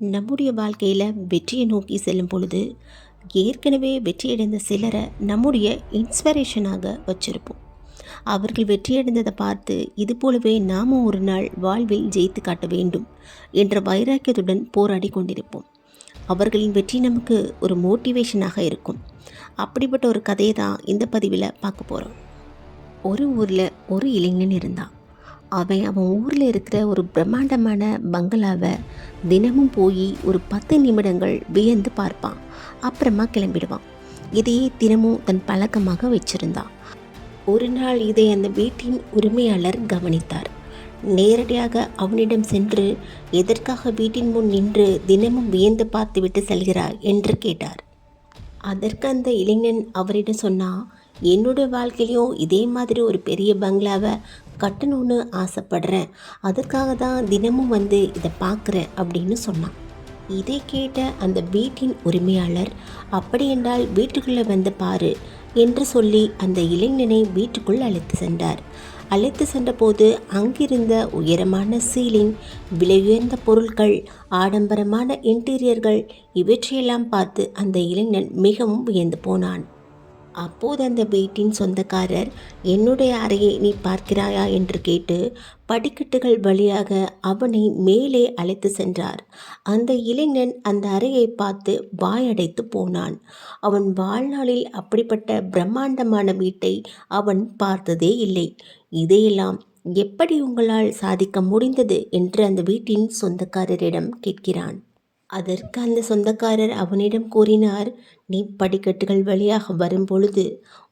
நம்முடைய வாழ்க்கையில் வெற்றியை நோக்கி செல்லும் பொழுது ஏற்கனவே வெற்றியடைந்த சிலரை நம்முடைய இன்ஸ்பிரேஷனாக வச்சுருப்போம். அவர்கள் வெற்றியடைந்ததை பார்த்து இது போலவே நாமும் ஒரு நாள் வாழ்வில் ஜெயித்து காட்ட வேண்டும் என்ற வைராக்கியத்துடன் போராடி கொண்டிருப்போம். அவர்களின் வெற்றி நமக்கு ஒரு மோட்டிவேஷனாக இருக்கும். அப்படிப்பட்ட ஒரு கதையை தான் இந்த பதிவில் பார்க்க போகிறோம் ஒரு ஊரில் ஒரு இளைஞன் இருந்தான். அவன் அவன் ஊரில் இருக்கிற ஒரு பிரம்மாண்டமான பங்களாவை தினமும் போய் ஒரு பத்து நிமிடங்கள் வியந்து பார்ப்பான். அப்புறமா கிளம்பிடுவான். இதையே தினமும் தன் பழக்கமாக வச்சிருந்தான். ஒரு நாள் இதை அந்த வீட்டின் உரிமையாளர் கவனித்தார். நேரடியாக அவனிடம் சென்று எதற்காக வீட்டின் முன் நின்று தினமும் வியந்து பார்த்துவிட்டு செல்கிறார் என்று கேட்டார். அதற்கு அந்த இளைஞன் அவரிடம் சொன்னால் என்னோட வாழ்க்கையிலையும் இதே மாதிரி ஒரு பெரிய பங்களாவை கட்டணும்னு ஆசைப்படுறேன். அதுக்காக தான் தினமும் வந்து இதை பார்க்குறேன் அப்படின்னு சொன்னான். இதை கேட்ட அந்த வீட்டின் உரிமையாளர் அப்படி என்றால் வீட்டுக்குள்ளே வந்து பாரு என்று சொல்லி அந்த இளைஞனை வீட்டுக்குள் அழைத்து சென்றார். அழைத்து சென்றபோது அங்கிருந்த உயரமான சீலிங் விலையுயர்ந்த பொருட்கள் ஆடம்பரமான இன்டீரியர்கள் இவற்றையெல்லாம் பார்த்து அந்த இளைஞன் மிகவும் வியந்து போனான். அப்போது அந்த வீட்டின் சொந்தக்காரர் என்னுடைய அறையை நீ பார்க்கிறாயா? என்று கேட்டு படிக்கட்டுகள் வழியாக அவனை மேலே அழைத்து சென்றார். அந்த இளைஞன் அந்த அறையை பார்த்து வாயடைத்து போனான். அவன் வாழ்நாளில் அப்படிப்பட்ட பிரம்மாண்டமான வீட்டை அவன் பார்த்ததே இல்லை. இதையெல்லாம் எப்படி உங்களால் சாதிக்க முடிந்தது? என்று அந்த வீட்டின் சொந்தக்காரரிடம் கேட்கிறான். அதற்கு அந்த சொந்தக்காரர் அவனிடம் கூறினார் நீ படிக்கட்டுகள் வழியாக வரும்பொழுது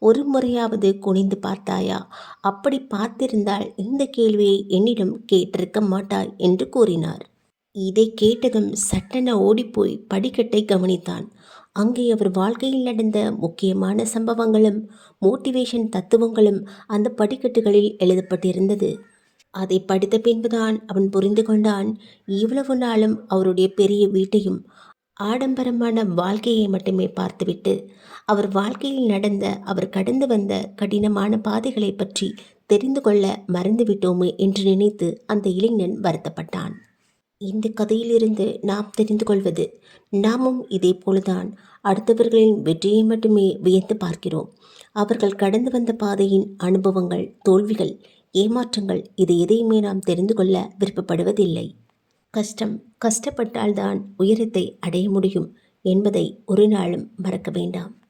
ஒரு முறையாவது குனிந்து பார்த்தாயா? அப்படி பார்த்திருந்தால் இந்த கேள்வியை என்னிடம் கேட்டிருக்க மாட்டாய் என்று கூறினார். இதை கேட்டதும் சட்டென ஓடிப்போய் படிக்கட்டை கவனித்தான். அங்கே அவர் வாழ்க்கையில் நடந்த முக்கியமான சம்பவங்களும் மோட்டிவேஷன் தத்துவங்களும் அந்த படிக்கட்டுகளில் எழுதப்பட்டிருந்தது. அதை படித்த பின்புதான் அவன் புரிந்து கொண்டான். இவ்வளவு நாளும் அவருடைய பெரிய வீட்டையும் ஆடம்பரமான வாழ்க்கையை மட்டுமே பார்த்துவிட்டு அவர் வாழ்க்கையில் நடந்த அவர் கடந்து வந்த கடினமான பாதைகளை பற்றி தெரிந்து கொள்ள மறந்துவிட்டோமே என்று நினைத்து அந்த இளைஞன் வருத்தப்பட்டான். இந்த கதையிலிருந்து நாம் தெரிந்து கொள்வது நாமும் இதே போலதான் அடுத்தவர்களின் வெற்றியை மட்டுமே வியந்து பார்க்கிறோம். அவர்கள் கடந்து வந்த பாதையின் அனுபவங்கள் தோல்விகள் ஏமாற்றங்கள். இது எதையுமே நாம் தெரிந்து கொள்ள விருப்பப்படுவதில்லை. கஷ்டம் கஷ்டப்பட்டால்தான் உயரத்தை அடைய முடியும் என்பதை ஒரு நாளும் மறக்க வேண்டாம்.